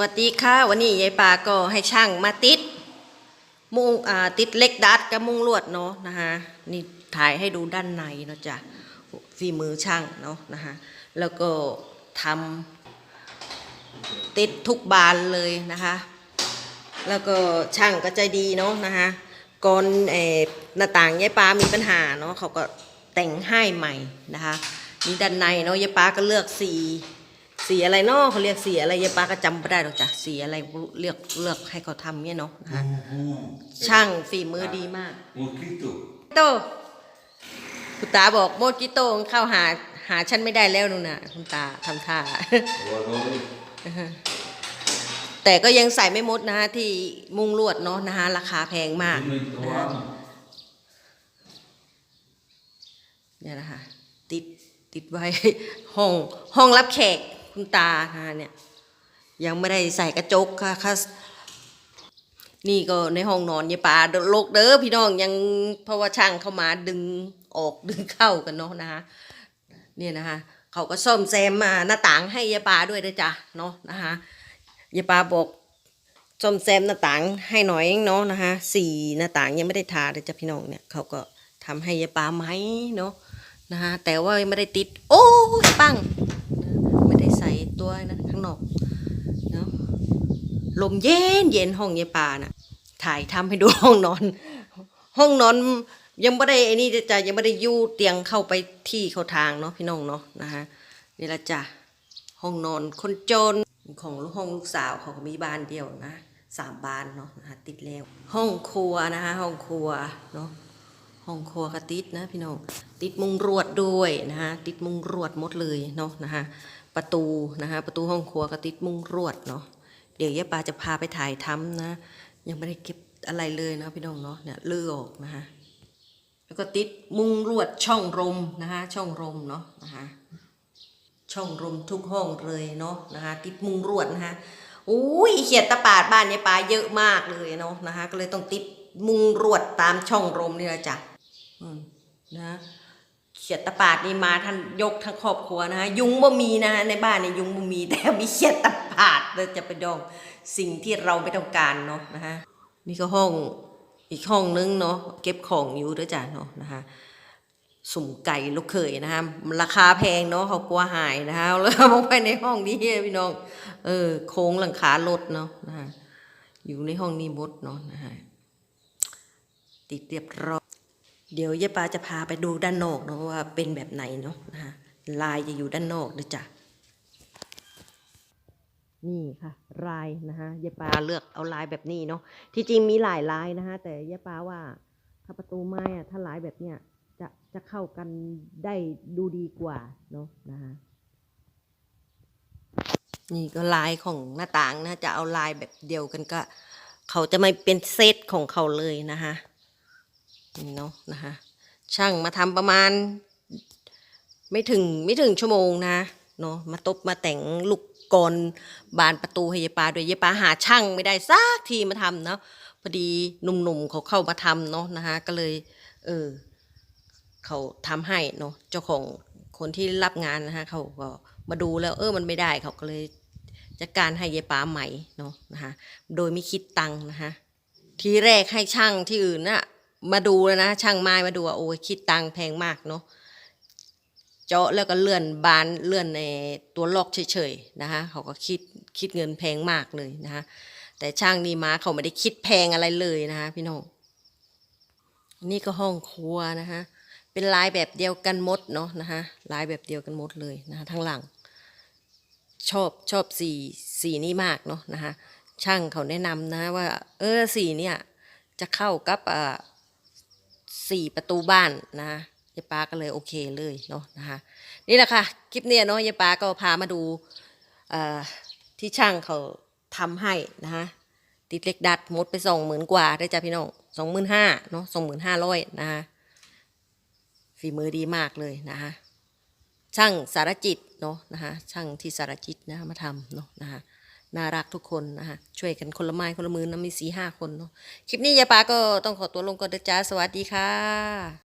วัสดีค่ะวันนี้ยายปาก็ให้ช่างมาติด มุงอ่าติดเล็กดัดกับมุงลวดเนาะนะคะนี่ถ่ายให้ดูด้านในเนาะจ้ะฝีมือช่างเนาะนะคะแล้วก็ทำติดทุกบานเลยนะคะ แล้วก็ช่างก็ใจดีเนาะนะคะก่อนเอหน้าต่างยายปามีปัญหาเนาะเขาก็แต่งให้ใหม่นะคะนี่ด้านในเนาะยายปาก็เลือกสี สีอะไรเนาะเขาเรียกสีอะไรยายปาก็จำไม่ได้หรอกจ้ะสีอะไรเลือกเลือกให้เขาทำเนี่ยเนาะนะคะช่างฝีมือดีมาก Mosquito. โตคุณตาบอกโมดกิโตเข้าหาหาฉันไม่ได้แล้วนู่นน่ะคุณตาทำท่า Agora แต่ก็ยังใส่ไม่หมดนะฮะที่มุงลวดเนาะนะฮะราคาแพงมาก não entrou เนี่ยนะคะติดติดไว้ ห้องห้องรับแขก คุณตานะคะเนี่ยยังไม่ได้ใส่กระจกค่ะค่ะนี่ก็ในห้องนอนยายป่าโลกเด้อพี่น้องยังเพราะว่าช่างเข้ามาดึงออกดึงเข้ากันเนาะนะคะเนี่ยนะคะเขาก็ซ่อมแซมมาหน้าต่างให้ยายป่าด้วยนะจ๊ะเนาะนะคะยายป่าบอกซ่อมแซมหน้าต่างให้หน่อยเนาะนะคะสี่หน้าต่างยังไม่ได้ทาเลยจ้ะพี่น้องเนี่ยเขาก็ทำให้ยายป่าไหมเนาะนะคะแต่ว่าไม่ได้ติด โอ้ปัง ตัวนะข้างนอกเนาะลมเย็นเย็นห้องยายปาน่ะ ถ่ายทำให้ดูห้องนอน ห้องนอนยังไม่ได้ไอ้นี่จะยังไม่ได้ยู่เตียงเข้าไปที่เข้าทางเนาะพี่น้องเนาะนะคะนี่ละจ้ะห้องนอนคนจนของห้องลูกสาวเขาก็มีบ้านเดียวนะสามบ้านเนาะนะคะติดแล้ว ห้องครัวนะคะห้องครัวเนาะห้องครัวก็ติดนะพี่น้องติดมุงรวดด้วยนะคะติดมุงรวดหมดเลยเนาะนะคะ ประตูนะคะประตูห้องครัวก็ติดมุงรวดเนาะเดี๋ยวยายปาจะพาไปถ่ายทำนะ ยังไม่ได้เก็บอะไรเลยนะพี่น้องเนาะเนี่ยเลือออกนะคะแล้วก็ติดมุงลวดช่องลมนะคะช่องลมเนาะนะคะช่องลมทุกห้องเลยเนาะนะคะติดมุงลวดนะคะอุ้ยเขียดตะปาดบ้านยายปาเยอะมากเลยเนาะนะคะก็เลยต้องติดมุงลวดตามช่องลมนี่แหละจ้ะอืมนะ เขียดตะปาดนี่มาท่านยกทั้งครอบครัวนะฮะยุงบ่มีนะฮะในบ้านเนี่ยยุงบ่มีแต่มีเขียดตะปาดเราจะไปดองสิ่งที่เราไม่ต้องการเนาะนะฮะนี่ก็ห้องอีกห้องนึงเนาะเก็บของอยู่ด้วยจ้ะเนาะนะคะสุ่มไก่ลูกเขยนะคะราคาแพงเนาะเขากลัวหายนะคะแล้วเอาไว้ในห้องนี้พี่น้องเออโค้งหลังคารถเนาะนะคะอยู่ในห้องนี้มดเนาะนะคะติดเรียบร้อย เดี๋ยวยายปาจะพาไปดูด้านนอกเนาะว่าเป็นแบบไหนเนาะนะคะลายจะอยู่ด้านนอกเด้อจ้ะนี่ค่ะลายนะคะยายปาเลือกเอาลายแบบนี้เนาะที่จริงมีหลายลายนะคะแต่ยายปาว่าถ้าประตูไม้อะถ้าลายแบบเนี้ยจะจะเข้ากันได้ดูดีกว่าเนาะนะคะนี่ก็ลายของหน้าต่างนะจะเอาลายแบบเดียวกันก็ เขาจะไม่เป็นเซตของเขาเลยนะคะ นี่เนาะนะคะ ช่างมาทำประมาณ ไม่ถึงไม่ถึงชั่วโมงนะเนาะมาตบมาแต่งลูกกรบานประตูให้ยายปาด้วยยายปาหาช่างไม่ได้สักทีมาทำเนาะพอดีหนุ่มๆเขาเข้ามาทำเนาะนะคะก็เลยเออเขาทำให้เนาะเจ้าของคนที่รับงานนะคะเขาก็มาดูแล้วเออมันไม่ได้เขาก็เลยจัดการให้ยายปาใหม่เนาะนะคะโดยไม่คิดตังค์นะคะทีแรกให้ช่างที่อื่นน่ะ มาดูแล้วนะ ช่างไม้มาดูว่าโอ้ยคิดตังค์แพงมากเนาะเจาะแล้วก็เลื่อนบานเลื่อนในตัวลอกเฉยๆนะคะเขาก็คิดคิดเงินแพงมากเลยนะคะแต่ช่างนี่มาเขาไม่ได้คิดแพงอะไรเลยนะคะพี่น้องนี่ก็ห้องครัวนะคะเป็นลายแบบเดียวกันหมดเนาะนะคะลายแบบเดียวกันหมดเลยนะคะทั้งหลัง ชอบชอบสีสีนี้มากเนาะนะคะช่างเขาแนะนำนะว่า เออสีเนี่ยจะเข้ากับอ่า สี่ประตูบ้านนะยายปาก็เลยโอเคเลยเนาะนะคะนี่แหละค่ะคลิปเนี้ยเนาะยายปาก็พามาดูที่ช่างเขาทำให้นะคะติดเล็กดัดมดไปสองหมื่นกว่าได้จ้ะพี่น้องสองหมื่นห้าเนาะสองหมื่นห้าร้อยนะคะฝีมือดีมากเลยนะคะช่างสารจิตเนาะนะคะช่างที่สารจิตนะคะมาทำเนาะนะคะ น่ารักทุกคนนะคะช่วยกันคนละไม้คนละมือนะมีสี่ห้าคนเนาะคลิปนี้ยายปาก็ต้องขอตัวลงก่อนนะจ๊ะสวัสดีค่ะ